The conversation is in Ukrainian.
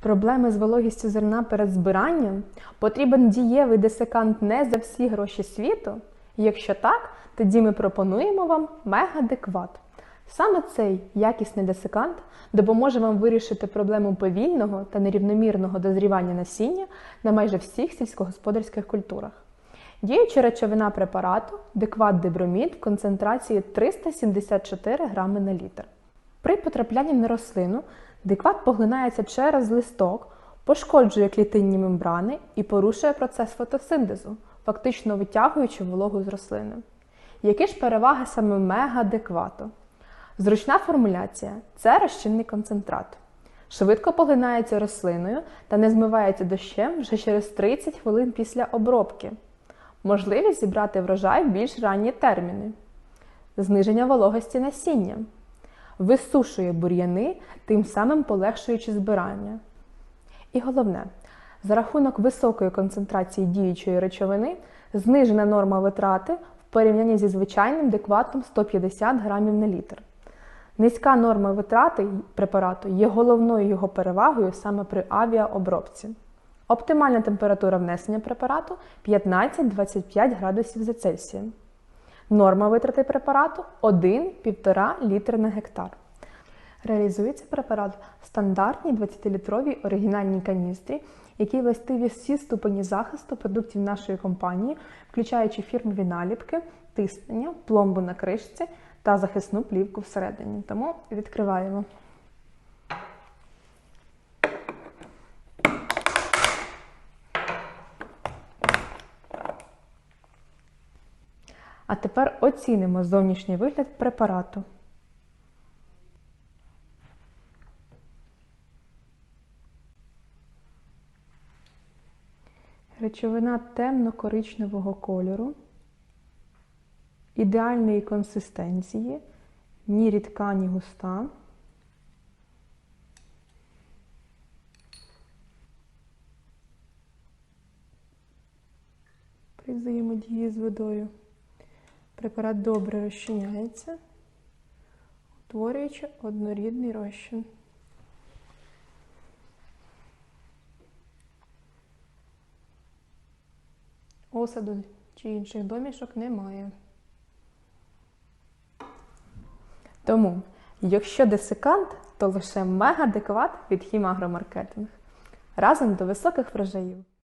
Проблеми з вологістю зерна перед збиранням? Потрібен дієвий десикант не за всі гроші світу? Якщо так, тоді ми пропонуємо вам мегадекват. Саме цей якісний десикант допоможе вам вирішити проблему повільного та нерівномірного дозрівання насіння на майже всіх сільськогосподарських культурах. Діюча речовина препарату декват дебромід в концентрації 374 грами на літр. При потраплянні на рослину декват поглинається через листок, пошкоджує клітинні мембрани і порушує процес фотосинтезу, фактично витягуючи вологу з рослини. Які ж переваги саме мегадеквату? Зручна формуляція це розчинний концентрат. Швидко поглинається рослиною та не змивається дощем вже через 30 хвилин після обробки. Можливість зібрати врожай в більш ранні терміни. Зниження вологості насіння. Висушує бур'яни, тим самим полегшуючи збирання. І головне, за рахунок високої концентрації діючої речовини знижена норма витрати в порівнянні зі звичайним декватом 150 грамів на літр. Низька норма витрати препарату є головною його перевагою саме при авіаобробці. Оптимальна температура внесення препарату 15-25 градусів за Цельсієм. Норма витрати препарату 1-1,5 літр на гектар. Реалізується препарат в стандартній 20-літровій оригінальній каністрі, який властиві всі ступені захисту продуктів нашої компанії, включаючи фірмові наліпки, тиснення, пломбу на кришці та захисну плівку всередині. Тому відкриваємо. А тепер оцінимо зовнішній вигляд препарату. Речовина темно-коричневого кольору, ідеальної консистенції, ні рідка, ні густа. При взаємодії з водою препарат добре розчиняється, утворюючи однорідний розчин. Осаду чи інших домішок немає. Тому, якщо десикант, то лише мегадекват від хімагромаркетинг. Разом до високих врожаїв.